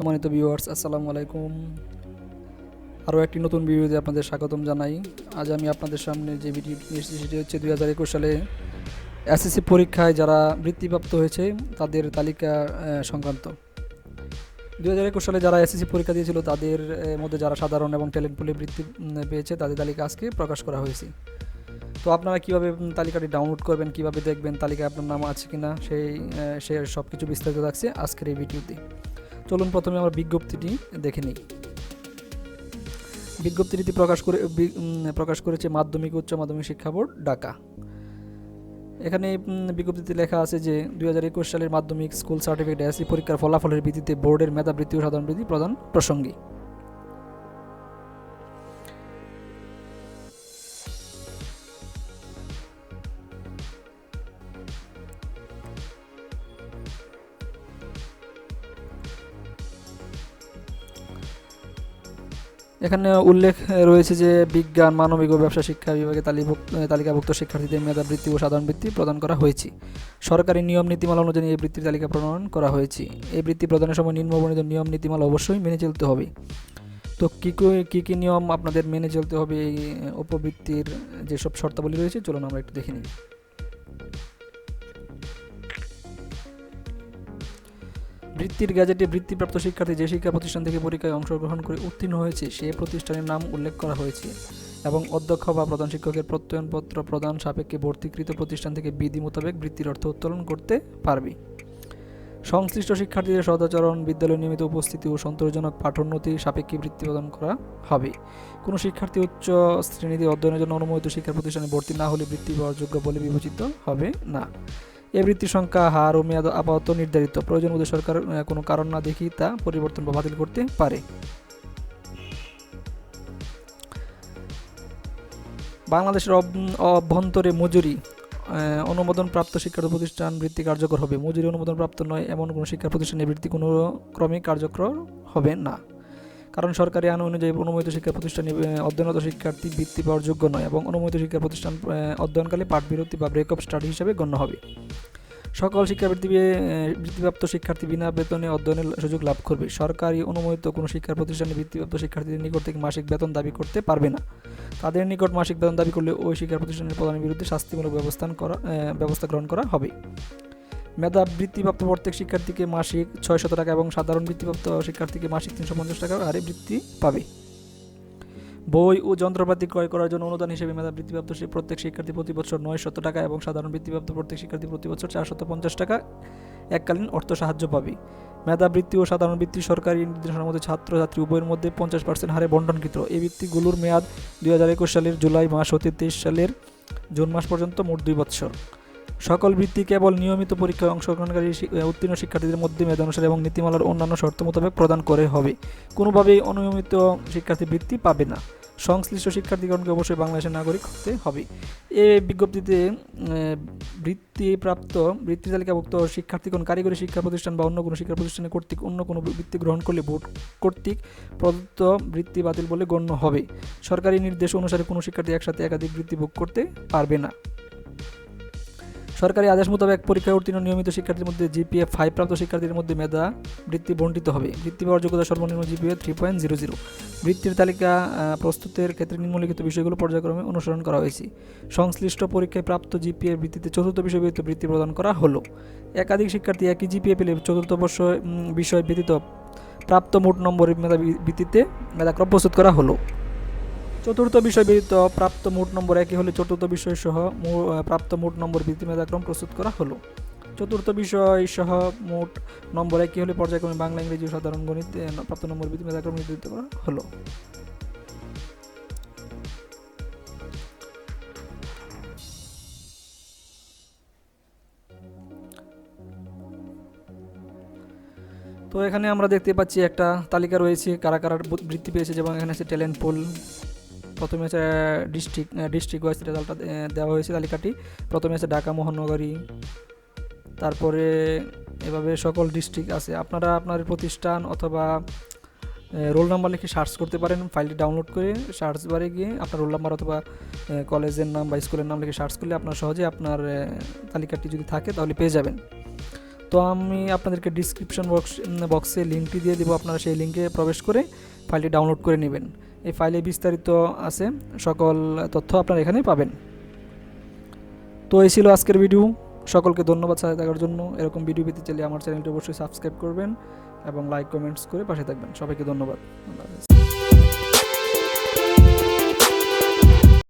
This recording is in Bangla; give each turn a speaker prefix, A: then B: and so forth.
A: সম্মানিত ভিউয়ার্স আসসালামু আলাইকুম। আরও একটি নতুন ভিডিওতে আপনাদের স্বাগতম জানাই। আজ আমি আপনাদের সামনে যে ভিডিও এসেছি, সেটি হচ্ছে দুই হাজার একুশ সালে এসএসসি পরীক্ষায় যারা বৃত্তিপ্রাপ্ত হয়েছে, তাদের তালিকা সংক্রান্ত। দুই হাজার একুশ সালে যারা এসএসসি পরীক্ষা দিয়েছিল, তাদের মধ্যে যারা সাধারণ এবং ট্যালেন্ট পুলে বৃত্তি পেয়েছে, তাদের তালিকা আজকে প্রকাশ করা হয়েছে। তো আপনারা কীভাবে তালিকাটি ডাউনলোড করবেন, কীভাবে দেখবেন, তালিকায় আপনার নাম আছে কি না সেই সে সব কিছু বিস্তারিত থাকছে আজকের এই ভিডিওতে। চলুন প্রথমে আমরা বিজ্ঞপ্তিটি দেখে নিই। বিজ্ঞপ্তিটি প্রকাশ করে প্রকাশ করেছে মাধ্যমিক উচ্চ মাধ্যমিক শিক্ষা বোর্ড, ঢাকা। এখানে বিজ্ঞপ্তিতে লেখা আছে যে দু হাজার একুশ সালের মাধ্যমিক স্কুল সার্টিফিকেট এসি পরীক্ষার ফলাফলের ভিত্তিতে বোর্ডের মেধাবৃত্তি ও সাধারণ বৃত্তি প্রদান প্রসঙ্গে। এখানে উল্লেখ রয়েছে যে বিজ্ঞান, মানবিক ও ব্যবসা শিক্ষা বিভাগে তালিকাভুক্ত শিক্ষার্থীদের মেধাবৃত্তি ও সাধারণ বৃত্তি প্রদান করা হয়েছে। সরকারি নিয়ম নীতিমালা অনুযায়ী এই বৃত্তির তালিকা প্রণয়ন করা হয়েছে। এই বৃত্তি প্রদানের সময় নিম্নবর্ণিত নিয়ম নীতিমালা অবশ্যই মেনে চলতে হবে। তো কী কী- কী কী নিয়ম আপনাদের মেনে চলতে হবে এই উপবৃত্তির যেসব শর্তাবলী রয়েছে, চলুন আমরা একটু দেখে নিই। বৃত্তির গ্যাজেটে বৃত্তিপ্রাপ্ত শিক্ষার্থী যে শিক্ষা প্রতিষ্ঠান থেকে পরীক্ষায় অংশগ্রহণ করে উত্তীর্ণ হয়েছে, সে প্রতিষ্ঠানের নাম উল্লেখ করা হয়েছে এবং অধ্যক্ষ বা প্রধান শিক্ষকের প্রত্যয়নপত্র প্রদান সাপেক্ষে ভর্তিকৃত প্রতিষ্ঠান থেকে বিধি মোতাবেক বৃত্তির অর্থ উত্তোলন করতে পারবে। সংশ্লিষ্ট শিক্ষার্থীদের সদাচরণ বিদ্যালয়ে নিয়মিত উপস্থিতি ও সন্তোষজনক পাঠোন্নতি সাপেক্ষে বৃত্তি প্রদান করা হবে। কোনো শিক্ষার্থী উচ্চ শ্রেণীতে অধ্যয়নের জন্য অনুমোদিত শিক্ষা প্রতিষ্ঠানে ভর্তি না হলে বৃত্তি পাওয়ার যোগ্য বলে বিবেচিত হবে না। এ বৃত্তির সংখ্যা, হার ও মেয়াদ আপাতত নির্ধারিত। প্রয়োজন বোধে সরকার কোনো কারণ না দেখি তা পরিবর্তন বা বাতিল করতে পারে। বাংলাদেশের অভ্যন্তরে মজুরি অনুমোদনপ্রাপ্ত শিক্ষা প্রতিষ্ঠান বৃত্তি কার্যকর হবে। মজুরি অনুমোদনপ্রাপ্ত নয়, এমন কোনো শিক্ষা প্রতিষ্ঠানে বৃত্তি কোনো ক্রমে কার্যকর হবে না। কারণ সরকারি আইন অনুযায়ী অনুমোদিত শিক্ষা প্রতিষ্ঠানে অধ্যয়নরত শিক্ষার্থী বৃত্তি পাওয়ার যোগ্য নয় এবং অনুমোদিত শিক্ষা প্রতিষ্ঠান অধ্যয়নকালে পাঠ বিরতি বা ব্রেকআপ স্টাডি হিসেবে গণ্য হবে। সকল শিক্ষাবৃত্তি বৃত্তিপ্রাপ্ত শিক্ষার্থী বিনা বেতনে অধ্যয়নের সুযোগ লাভ করবে। সরকারি অনুমোদিত কোনো শিক্ষা প্রতিষ্ঠানে বৃত্তিপ্রাপ্ত শিক্ষার্থীদের নিকট থেকে মাসিক বেতন দাবি করতে পারবে না। তাদের নিকট মাসিক বেতন দাবি করলে ওই শিক্ষা প্রতিষ্ঠানের প্রধানের বিরুদ্ধে শাস্তিমূলক ব্যবস্থা করা ব্যবস্থা গ্রহণ করা হবে। মেধা বৃত্তিপ্রাপ্ত প্রত্যেক শিক্ষার্থীকে মাসিক ছয়শত টাকা এবং সাধারণ বৃত্তিপ্রাপ্ত শিক্ষার্থীকে মাসিক তিনশো পঞ্চাশ টাকা হারে বৃত্তি পাবে। বই ও যন্ত্রপাতি ক্রয় করার জন্য অনুদান হিসেবে মেধা বৃত্তিপ্রাপ্ত সে প্রত্যেক শিক্ষার্থী প্রতি বছর নয় শত টাকা এবং সাধারণ বৃত্তিপ্রাপ্ত প্রত্যেক শিক্ষার্থী প্রতি বছর চারশত পঞ্চাশ টাকা এককালীন অর্থ সাহায্য পাবে। মেধা বৃত্তি ও সাধারণ বৃত্তি সরকারি নির্দেশনার মধ্যে ছাত্রছাত্রী উভয়ের মধ্যে পঞ্চাশ পার্সেন্ট হারে বন্টনকৃত। এই বৃত্তিগুলোর মেয়াদ দুই হাজার একুশ সালের জুলাই মাস হতে তেইশ সালের জুন মাস পর্যন্ত মোট দুই বছর সকল বৃত্তি কেবল নিয়মিত পরীক্ষায় অংশগ্রহণকারী উত্তীর্ণ শিক্ষার্থীদের মধ্যে মেধানুসারে এবং নীতিমালার অন্যান্য শর্ত মোতাবেক প্রদান করে হবে। কোনোভাবেই অনিয়মিত শিক্ষার্থী বৃত্তি পাবে না। সংশ্লিষ্ট শিক্ষার্থীগণকে অবশ্যই বাংলাদেশের নাগরিক হতে হবে। এ বিজ্ঞপ্তিতে বৃত্তিপ্রাপ্ত, বৃত্তি তালিকাভুক্ত শিক্ষার্থীগণ কারিগরি শিক্ষা প্রতিষ্ঠান বা অন্য কোনো শিক্ষা প্রতিষ্ঠানে কর্তৃক অন্য কোনো বৃত্তি গ্রহণ করলে ভোট কর্তৃক প্রদত্ত বৃত্তি বাতিল বলে গণ্য হবে। সরকারি নির্দেশ অনুসারে কোনো শিক্ষার্থী একসাথে একাধিক বৃত্তি ভোগ করতে পারবে না। সরকারি আদেশ মোতাবেক পরীক্ষায় উত্তীর্ণ নিয়মিত শিক্ষার্থীর মধ্যে জিপিএ ফাইভ প্রাপ্ত শিক্ষার্থীর মধ্যে মেধা বৃত্তি বণ্টিত হবে। বৃত্তি পাওয়ার যোগ্যতা সর্বনিম্ন GPA three point zero zero. বৃত্তির তালিকা প্রস্তুতের ক্ষেত্রে নিম্নলিখিত বিষয়গুলো পর্যায়ক্রমে অনুসরণ করা হয়েছে। সংশ্লিষ্ট পরীক্ষায় প্রাপ্ত জিপিএর ভিত্তিতে চতুর্থ বিষয় ব্যতীত বৃত্তি প্রদান করা হলো। একাধিক শিক্ষার্থী একই জিপিএ পেলে চতুর্থ বর্ষ বিষয় ব্যতীত প্রাপ্ত মোট নম্বরের মেধা ভিত্তিতে মেধাক্রম প্রস্তুত করা হলো। চতুর্থ বিষয় ব্যতীত প্রাপ্ত মোট নম্বর একই হলে চতুর্থ বিষয় সহ প্রাপ্ত মোট নম্বর বৃত্তি মেধাক্রম প্রস্তুত করা হলো। চতুর্থ বিষয় সহ মোট নম্বর একই হলে পর্যায়ক্রমে বাংলা, ইংরেজি ও সাধারণ গণিত প্রাপ্ত নম্বর বৃত্তি মেধাক্রম নির্ধারিত করা হলো। তো এখানে আমরা দেখতে পাচ্ছি একটা তালিকা রয়েছে, কারা কারা বৃত্তি পেয়েছে, যেমন এখানে আছে ট্যালেন্ট পুল প্রথমে আছে ডিস্ট্রিক্ট ডিস্ট্রিক্ট ওয়াইজ রেজাল্টটা দেওয়া হয়েছে তালিকাটি। প্রথমে আছে ঢাকা, মহানগরী। তারপরে এভাবে সকল ডিস্ট্রিক্ট আছে। আপনারা আপনার প্রতিষ্ঠান অথবা রোল নাম্বার লিখে সার্চ করতে পারেন ফাইলটি ডাউনলোড করে সার্চ বারে গিয়ে আপনার রোল নাম্বার অথবা কলেজের নাম বা স্কুলের নাম লিখে সার্চ করলে আপনার সহজে আপনার তালিকাটি যদি থাকে তাহলে পেয়ে যাবেন। তো আমি আপনাদেরকে ডিসক্রিপশন বক্স বক্সে লিঙ্কটি দিয়ে দেবো। আপনারা সেই লিঙ্কে প্রবেশ করে ফাইলটি ডাউনলোড করে নেবেন। এই ফাইলে বিস্তারিত আছে, সকল তথ্য আপনারা এখানে পাবেন। তো এই ছিল আজকের ভিডিও সকলকে ধন্যবাদ সাথে থাকার জন্য। এরকম ভিডিও পেতে চাইলে আমার চ্যানেলটি অবশ্যই সাবস্ক্রাইব করবেন এবং লাইক কমেন্টস করে পাশে থাকবেন। সবাইকে ধন্যবাদ। আল্লাহ